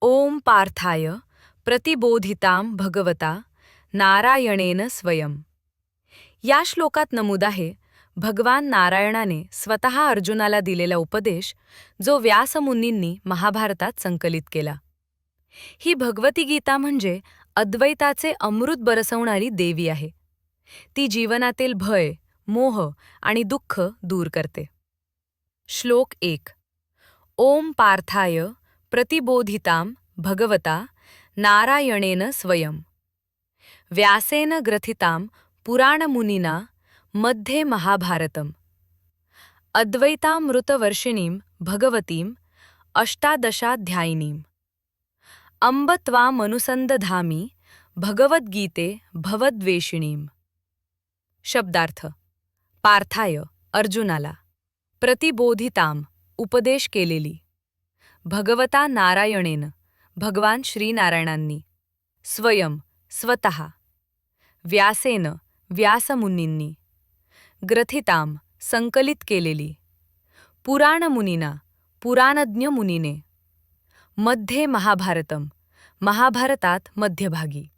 ओम पार्थाय प्रतिबोधितां भगवता नारायणेन स्वयं. या श्लोकात नमूद आहे भगवान नारायणाने स्वतः अर्जुनाला दिलेला उपदेश जो व्यासमुनींनी महाभारतात संकलित केला. ही भगवती गीता म्हणजे अद्वैताचे अमृत बरसवणारी देवी आहे. ती जीवनातील भय मोह आणि दुःख दूर करते. श्लोक एक. ओम पार्थाय प्रतिबोधितां भगवता नारायणेन स्वयं व्यासेन ग्रथितां पुराणमुनिना मध्ये महाभारतम्। अद्वैतामृतवर्षिणीं भगवतीम् अष्टादशाध्यायिनीम्। अम्ब त्वामनुसन्दधामि भगवद्गीते भवद्वेषिणीम्। शब्दार्थ पार्थाय अर्जुनाला प्रतिबोधिताम उपदेश केलेली। भगवता नारायणेन भगवान श्रीनारायणांनी. स्वयं स्वतः. व्यासेन व्यासमुनींनी. ग्रथिताम संकलित केलेली. पुराणमुनीना पुराणज्ञ मुनीने मध्ये महाभारतम महाभारतात मध्यभागी.